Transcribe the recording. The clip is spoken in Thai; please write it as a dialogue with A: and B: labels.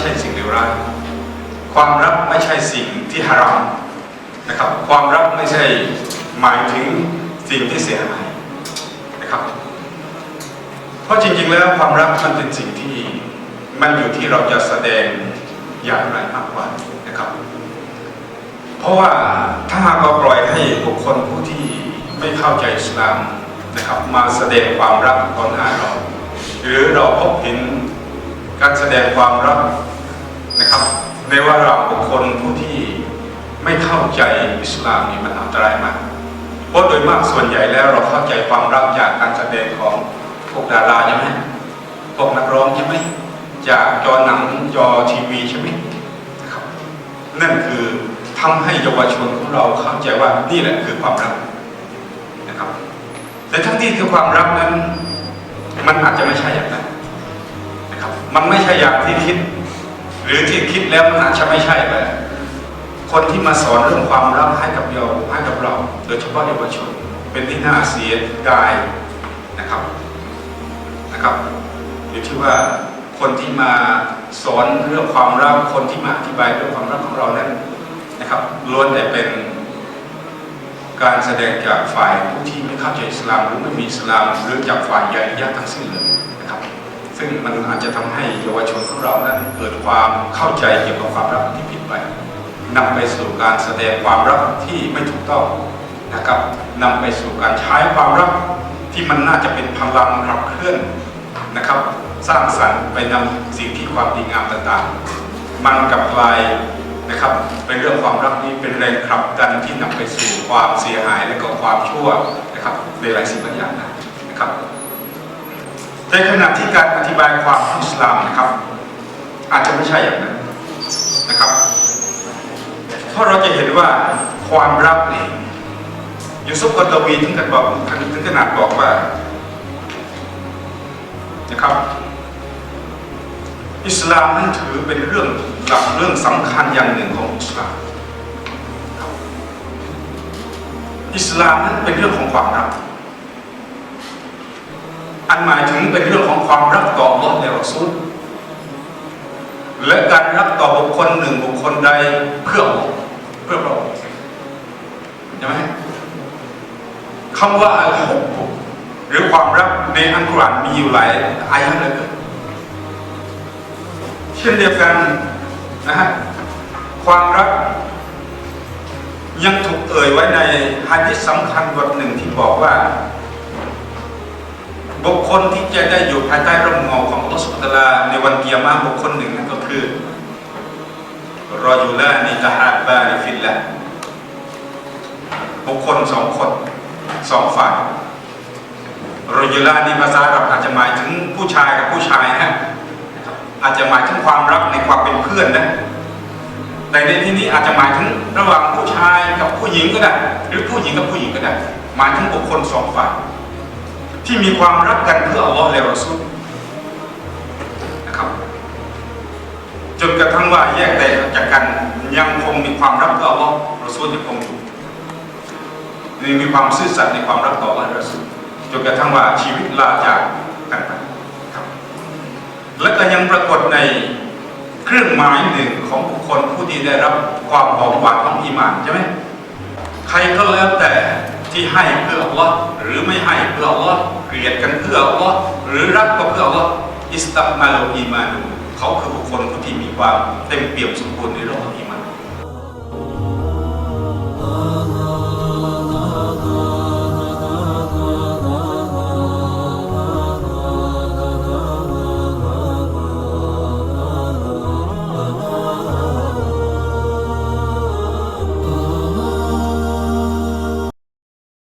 A: ใช่สิ่งเลวร้ายความรักไม่ใช่สิ่งที่ฮารามนะครับ ความรักไม่ใช่หมายถึงสิ่งที่เสียหายนะครับ เพราะจริงๆแล้วความรักมันเป็นสิ่งที่มันอยู่ที่เราจะแสดงอย่างไรมากกว่านะครับ เพราะว่าถ้าหากเราปล่อยให้บุคคลผู้ที่ไม่เข้าใจอิสลามนะครับ มาแสดงความรักต่อหน้าเรา หรือเราพบเห็นการแสดงความรัก นะครับในว่าเราบุคคลผู้ที่ไม่เข้าใจอิสลามนี่มันอันตรายมาก เพราะโดยมากส่วนใหญ่แล้วเราเข้าใจความรักจากการแสดงของพวกดาราใช่ไหมพวกนักร้องใช่ไหมจากจอหนังจอทีวีใช่ไหมนะครับนั่นคือทำให้เยาวชนของเราเข้าใจว่านี่แหละคือความรักนะครับแต่ทั้งที่คือความรักนั้น มันอาจจะไม่ใช่อย่างนั้นนะครับ มันไม่ใช่อย่างที่คิด หรือที่คิดแล้วมันอาจจะไม่ใช่แบบคนที่มาสอนเรื่องความรักให้กับเราให้กับเรา โดยเฉพาะเยาวชนเป็นที่น่าเสียดายนะครับนะครับอยู่ที่ว่าคนที่มาสอนเรื่องความรักคนที่มาอธิบายเรื่องความรักของเรานั้นนะครับล้วนแต่เป็นการแสดงจากฝ่ายผู้ที่ไม่เข้าใจอิสลามหรือไม่มีอิสลามหรือจากฝ่ายใหญ่ยักทั้งสิ้นเลย ซึ่งมันอาจจะทำให้เยาวชนของเรานั้นเกิดความเข้าใจเกี่ยวกับความรักที่ผิดไปนำไปสู่การแสดงความรักที่ไม่ถูกต้องนะครับนำไปสู่การใช้ความรักที่มันน่าจะเป็นพลังขับเคลื่อนนะครับ สร้างสรรค์ไปนำสิ่งที่ความดีงามต่างๆ มันกลับกลายนะครับเป็นเรื่องความรักนี้เป็นแรงขับดันที่นำไปสู่ความเสียหายและก็ความชั่วนะครับในหลายสิ่งหลายอย่างนะครับ ในขณะที่การอธิบายความอิสลามนะครับ อาจจะไม่ใช่อย่างนั้นนะครับ เพราะเราจะเห็นว่าความรักนี่ยูซุฟกอตวีถึงกันบอกถึงขนาดบอกว่านะครับ อิสลามนั้นถือเป็นเรื่องหลักเรื่องสำคัญอย่างหนึ่งของอิสลามอิสลามนั้นเป็นเรื่องของความรักันหมายถึงเป็นเรื่องของความรักต่ออัลลอฮ์และรอซูลและการรักต่อบุคคลหนึ่งบุคคลใดเพื่ออัลลอฮ์เพื่อเราใช่ไหมคำว่าอัลฮุบหรือความรักในอัลกุรอานมีอยู่หลายอายะห์เลยเช่นเดียวกันนะฮะความรักยังถูกเอ่ยไว้ในฮะดิษสำคัญบทหนึ่งที่บอกว่า บุคคลที่จะได้อยู่ภายใต้ร่มเงาของอัลลอฮฺสุบตะลาในวันเกียรมาบุคคลหนึ่งนั่นก็คือรอยูลานิตาฮาบาลิฟิลละบุคคลสองคนสองฝ่ายรอยูลานี่ภาษาอาหรับอาจจะหมายถึงผู้ชายกับผู้ชายนะอาจจะหมายถึงความรักในความเป็นเพื่อนนะแต่ในที่นี้อาจจะหมายถึงระหว่างผู้ชายกับผู้หญิงก็ได้ หรือผู้หญิงกับผู้หญิงก็ได้หมายถึงบุคคลสองฝ่าย ที่มีความรักกันเพื่ออัลลอฮ์และรอซูลนะครับจนกระทั่งว่าแยกแตกจากกันยังคงมีความรักต่ออัลลอฮ์รอซูลยังคงอยู่นี่มีความซื่อสัตย์ในความรักต่ออัลลอฮ์รอซูลจนกระทั่งว่าชีวิตลาจากกันไปครับและก็ยังปรากฏในเครื่องหมายหนึ่งของบุคคลผู้ที่ได้รับความหอมหวานของอีมานใช่ไหมใครก็แล้วแต่ที่ให้เพื่ออัลลอฮ์หรือไม่ให้เพื่ออัลลอฮ์ ลียดกันเพื่ออัลลอฮ์หรือรักก็เพื่ออัลลอฮ์อิสตักมาโลอีมานูเขาคือบุคคลผู้ที่มีความเต็มเปี่ยมสมบูรณ์ในโลกของอี